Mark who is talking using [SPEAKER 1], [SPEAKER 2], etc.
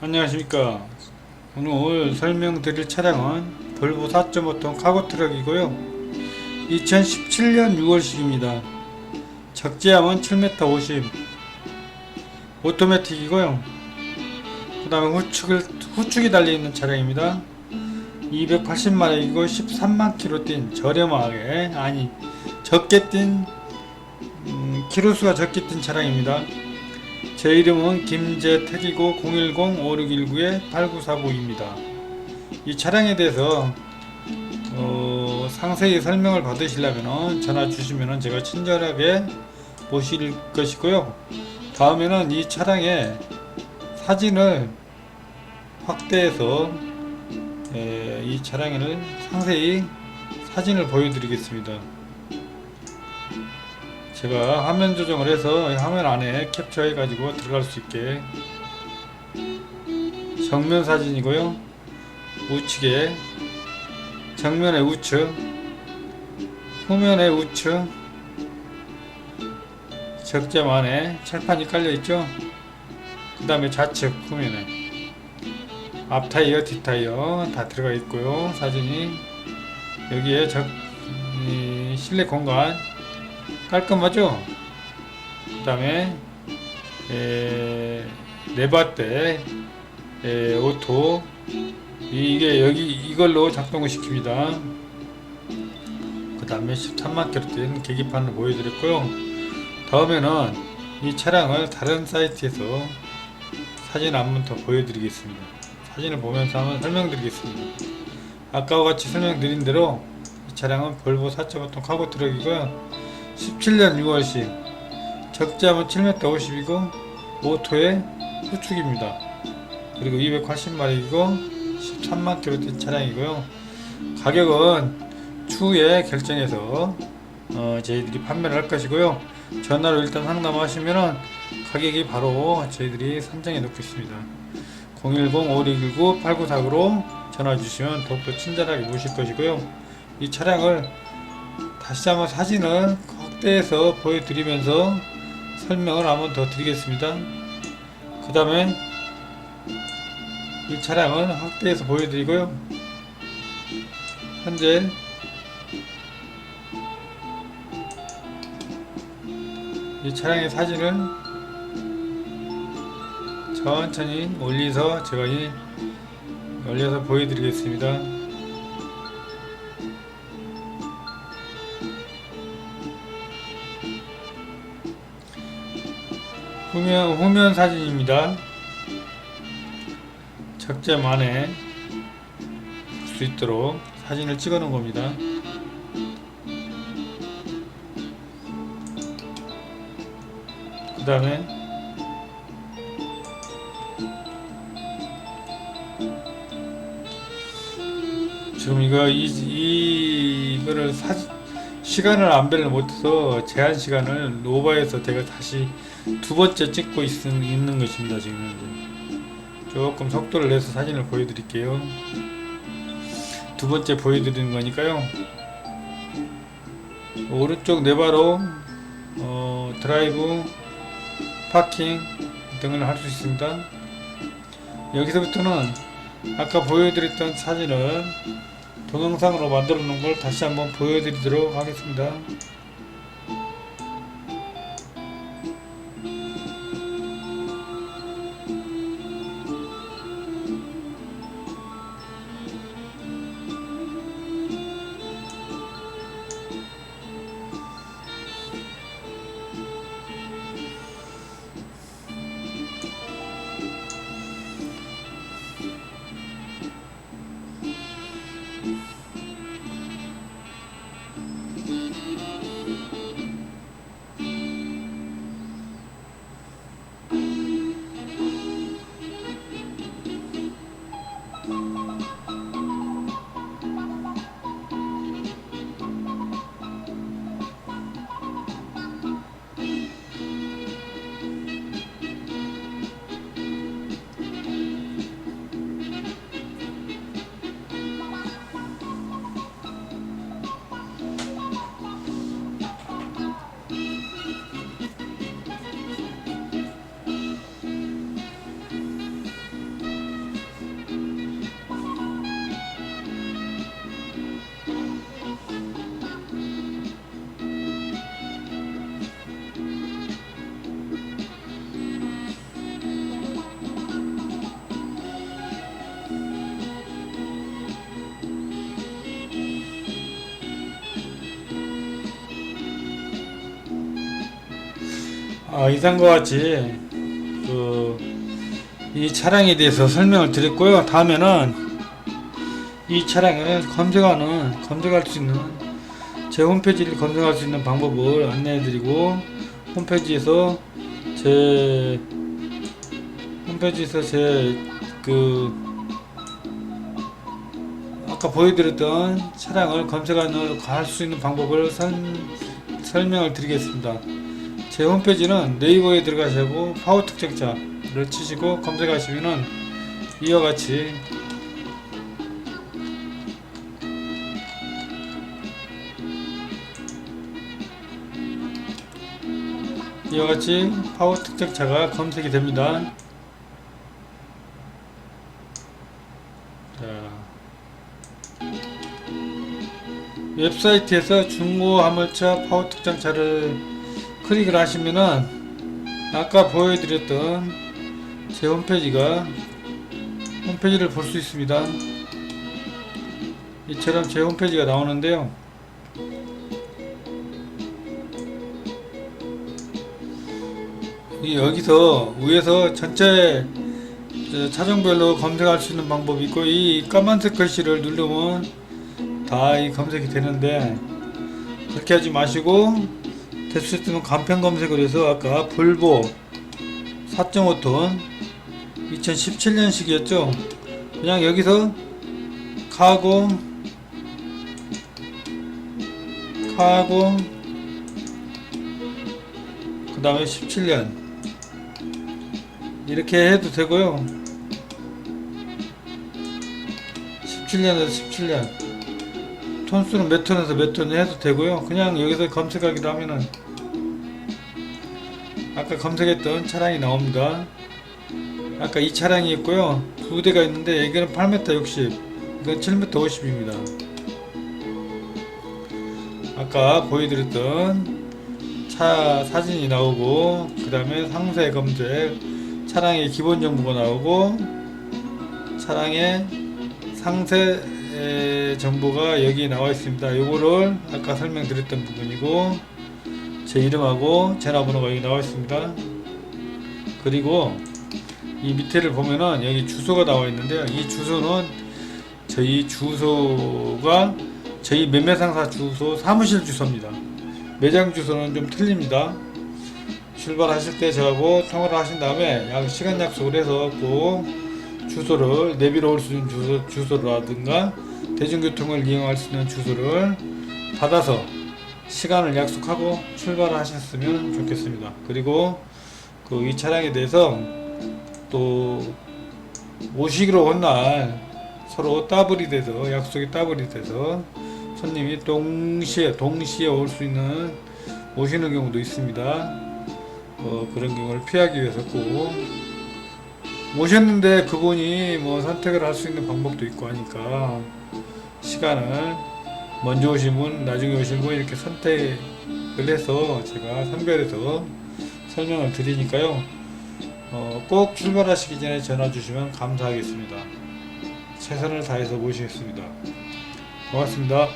[SPEAKER 1] 안녕하십니까. 오늘 설명드릴 차량은 볼보 4.5톤 카고 트럭이고요. 2017년 6월식입니다. 적재함은 7m 50 오토매틱이고요. 그 다음에 후축을, 후축이 달려있는 차량입니다. 280마력이고 13만 킬로 뛴 저렴하게 아니 적게 뛴 음, 키로수가 적게 뛴 차량입니다 제 이름은 김재택이고 010-5619-8945입니다. 이 차량에 대해서 어, 상세히 설명을 받으시려면 전화 주시면 제가 친절하게 모실 것이고요. 다음에는 이 차량의 사진을 확대해서 에, 이 차량을 상세히 사진을 보여드리겠습니다. 제가 화면 조정을 해서 화면 안에 캡처해 가지고 들어갈 수 있게. 정면 사진이고요. 우측에 정면의 우측 후면의 우측 적점 안에 철판이 깔려 있죠? 그 다음에 좌측 후면에. 앞 타이어 뒷 타이어 다 들어가 있고요 사진이. 여기에 적 이, 실내 공간 깔끔하죠? 그 다음에 네바떼 에, 오토 이게 여기 이걸로 작동을 시킵니다. 그 다음에 13만 킬로 뛴 계기판을 보여드렸고요. 다음에는 이 차량을 다른 사이트에서 사진 한 번 더 보여드리겠습니다. 사진을 보면서 한번 설명드리겠습니다. 아까와 같이 설명드린 대로 이 차량은 볼보 4.5톤 카고 트럭이고요 17년 6월식 적재함은 7m 50이고 오토의 후축입니다. 그리고 280마력이고 13만 킬로 뛴 차량이고요. 가격은 추후에 결정해서 어, 저희들이 판매를 할 것이고요. 전화로 일단 상담하시면은 가격이 바로 저희들이 선정해 놓겠습니다. 010-5619-8949로 전화 주시면 더욱더 친절하게 모실 것이고요. 이 차량을 다시 한번 사진을 확대해서 보여드리면서 설명을 한번 더 드리겠습니다. 그 다음에 이 차량은 확대해서 보여드리고요. 현재 이 차량의 사진을 천천히 올려서 제가 이 올려서 보여드리겠습니다. 후면, 후면 사진입니다. 적재 만에 볼수 있도록 사진을 찍어 놓은 겁니다. 그 다음에 지금 이거 이, 이 이거를 사 시간을 안배를 못해서 제한 시간을 오버해서 제가 다시 두 번째 찍고 있, 있는 것입니다 지금. 조금 속도를 내서 사진을 보여드릴게요. 두 번째 보여드리는 거니까요. 오른쪽 네바로 어, 드라이브 파킹 등을 할 수 있습니다. 여기서부터는 아까 보여드렸던 사진을 동영상으로 만들어 놓은 걸 다시 한번 보여드리도록 하겠습니다 아, 이상과 같이 그 이 차량에 대해서 설명을 드렸고요. 다음에는 이 차량을 검색하는 검색할 수 있는 제 홈페이지를 검색할 수 있는 방법을 안내해드리고 홈페이지에서 제 홈페이지에서 제 그 아까 보여드렸던 차량을 검색하는 할 수 있는 방법을 설, 설명을 드리겠습니다. 제 홈페이지는 네이버에 들어가시고 파워 특정자를 치시고 검색하시면은 이와 같이 이와 같이 파워 특정차가 검색이 됩니다. 자, 웹사이트에서 중고 화물차 파워 특정차를 클릭을 하시면은 아까 보여드렸던 제 홈페이지가 홈페이지를 볼 수 있습니다. 이처럼 제 홈페이지가 나오는데요. 이 여기서 위에서 전체 저 차종별로 검색할 수 있는 방법이 있고 이 까만색 글씨를 누르면 다 이 검색이 되는데 그렇게 하지 마시고 있으면 간편 검색을 해서 아까 볼보 4.5톤 2017년식이었죠? 그냥 여기서 카고 카고 그 다음에 17년. 이렇게 해도 되고요. 17년에서 17년 톤수는 몇 톤에서 몇 톤 해도 되고요. 그냥 여기서 검색하기로 하면은 아까 검색했던 차량이 나옵니다. 아까 이 차량이 있고요. 두 대가 있는데 여기는 8m 60 이건 7m 50입니다. 아까 보여드렸던 차 사진이 나오고 그 다음에 상세 검색 차량의 기본 정보가 나오고 차량의 상세 에, 정보가 여기 나와 있습니다. 요거를 아까 설명드렸던 부분이고 제 이름하고 전화번호가 여기 나와 있습니다. 그리고 이 밑에를 보면은 여기 주소가 나와 있는데요. 이 주소는 저희 주소가 저희 매매 상사 주소 사무실 주소입니다. 매장 주소는 좀 틀립니다. 출발하실 때 저하고 통화를 하신 다음에 약 시간 약속을 해서 꼭 주소를 내비로 올 수 있는 주소, 주소라든가 대중교통을 이용할 수 있는 주소를 받아서 시간을 약속하고 출발하셨으면 좋겠습니다. 그리고 그 이 차량에 대해서 또 오시기로 한날 서로 따블이 돼서 약속이 따블이 돼서 손님이 동시에 동시에 올 수 있는 오시는 경우도 있습니다. 어, 그런 경우를 피하기 위해서 꼭 오셨는데 그분이 뭐 선택을 할 수 있는 방법도 있고 하니까 시간을 먼저 오신 분, 나중에 오신 분 이렇게 선택을 해서 제가 선별해서 설명을 드리니까요. 어, 꼭 출발하시기 전에 전화 주시면 감사하겠습니다. 최선을 다해서 모시겠습니다. 고맙습니다.